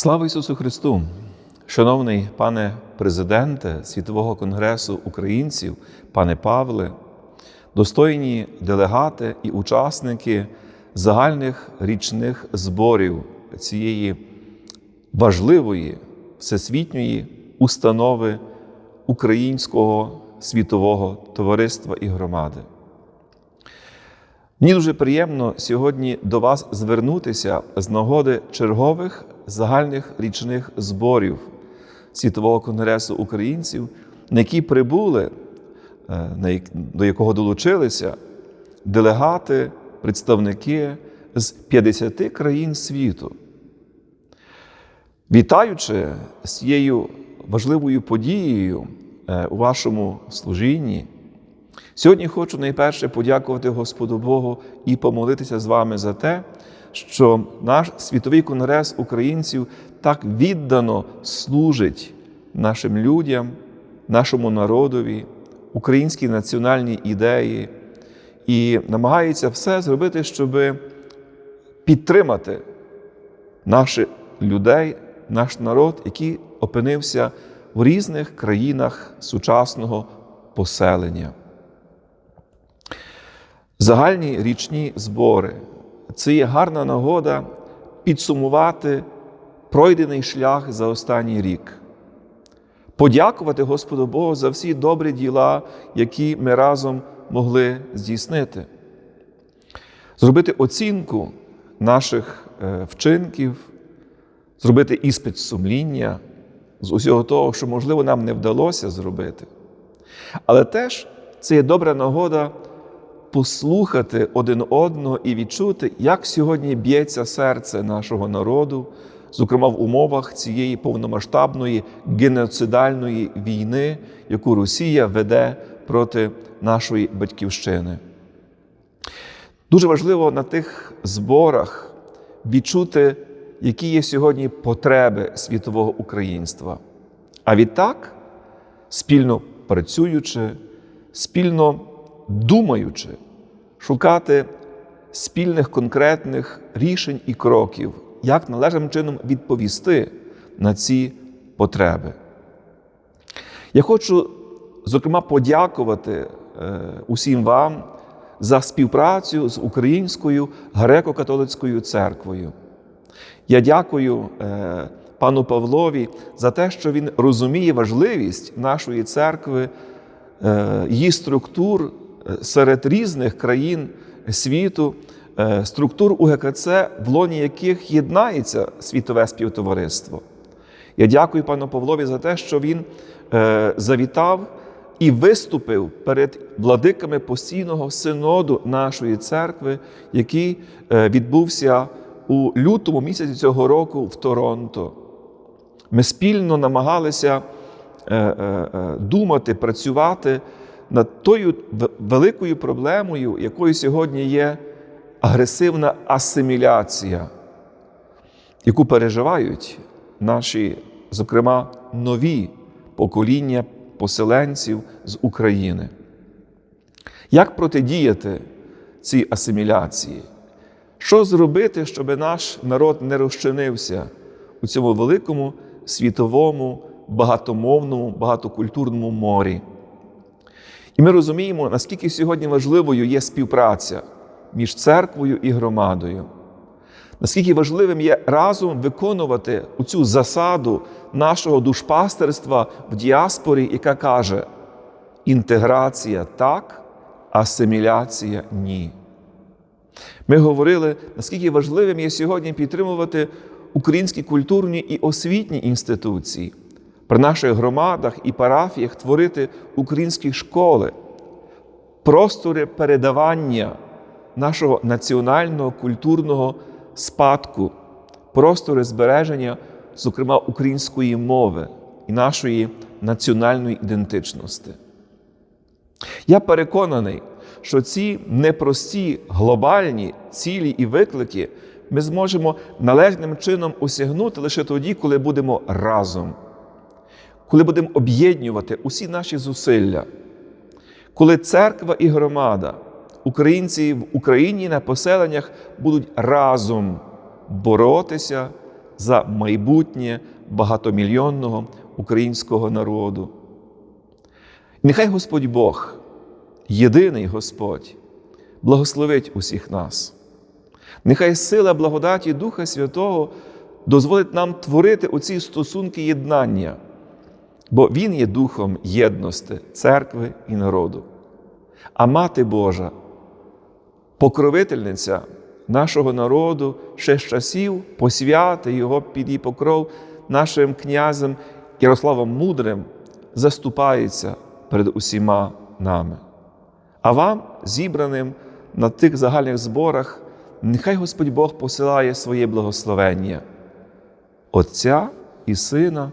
Слава Ісусу Христу! Шановний пане президенте Світового конгресу українців, пане Павле, достойні делегати і учасники загальних річних зборів цієї важливої всесвітньої установи Українського світового товариства і громади. Мені дуже приємно сьогодні до вас звернутися з нагоди чергових загальних річних зборів Світового конгресу українців, на які прибули, е, до якого долучилися делегати, представники з 50 країн світу. Вітаючи з цією важливою подією е, у вашому служінні, Сьогодні хочу найперше подякувати Господу Богу і помолитися з вами за те, що наш світовий конгрес українців так віддано служить нашим людям, нашому народові, українській національній ідеї і намагається все зробити, щоб підтримати наших людей, наш народ, який опинився в різних країнах сучасного поселення. Загальні річні збори. Це є гарна нагода підсумувати пройдений шлях за останній рік, подякувати Господу Богу за всі добрі діла, які ми разом могли здійснити, зробити оцінку наших е, вчинків, зробити іспит сумління з усього того, що, можливо, нам не вдалося зробити. Але теж це є добра нагода послухати один одного і відчути, як сьогодні б'ється серце нашого народу, зокрема в умовах цієї повномасштабної геноцидальної війни, яку Росія веде проти нашої батьківщини. Дуже важливо на тих зборах відчути, які є сьогодні потреби світового українства. А відтак, спільно працюючи, спільно думаючи, шукати спільних конкретних рішень і кроків, як належним чином відповісти на ці потреби. Я хочу, зокрема, подякувати е, усім вам за співпрацю з Українською греко-католицькою церквою. Я дякую е, пану Павлові за те, що він розуміє важливість нашої церкви, е, її структур серед різних країн світу, е, структур УГКЦ, в лоні яких єднається світове співтовариство. Я дякую пану Павлові за те, що він е, завітав і виступив перед владиками постійного синоду нашої церкви, який е, відбувся у лютому місяці цього року в Торонто. Ми спільно намагалися е, е, е, думати, працювати над тою великою проблемою, якою сьогодні є агресивна асиміляція, яку переживають наші, зокрема, нові покоління поселенців з України. Як протидіяти цій асиміляції? Що зробити, щоб наш народ не розчинився у цьому великому світовому, багатомовному, багатокультурному морі? І ми розуміємо, наскільки сьогодні важливою є співпраця між церквою і громадою, наскільки важливим є разом виконувати цю засаду нашого душпастерства в діаспорі, яка каже: інтеграція так, асиміляція ні. Ми говорили, наскільки важливим є сьогодні підтримувати українські культурні і освітні інституції, при наших громадах і парафіях творити українські школи, простори передавання нашого національного культурного спадку, простори збереження, зокрема, української мови і нашої національної ідентичності. Я переконаний, що ці непрості глобальні цілі і виклики ми зможемо належним чином осягнути лише тоді, коли будемо разом, коли будемо об'єднувати усі наші зусилля, коли церква і громада, українці в Україні на поселеннях будуть разом боротися за майбутнє багатомільйонного українського народу. Нехай Господь Бог, єдиний Господь, благословить усіх нас. Нехай сила благодаті Духа Святого дозволить нам творити оці стосунки єднання, бо Він є духом єдності церкви і народу. А Мати Божа, покровительниця нашого народу ще з часів посвяти Його під її покров нашим князем Ярославом Мудрим, заступається перед усіма нами. А вам, зібраним на тих загальних зборах, нехай Господь Бог посилає своє благословення Отця і Сина,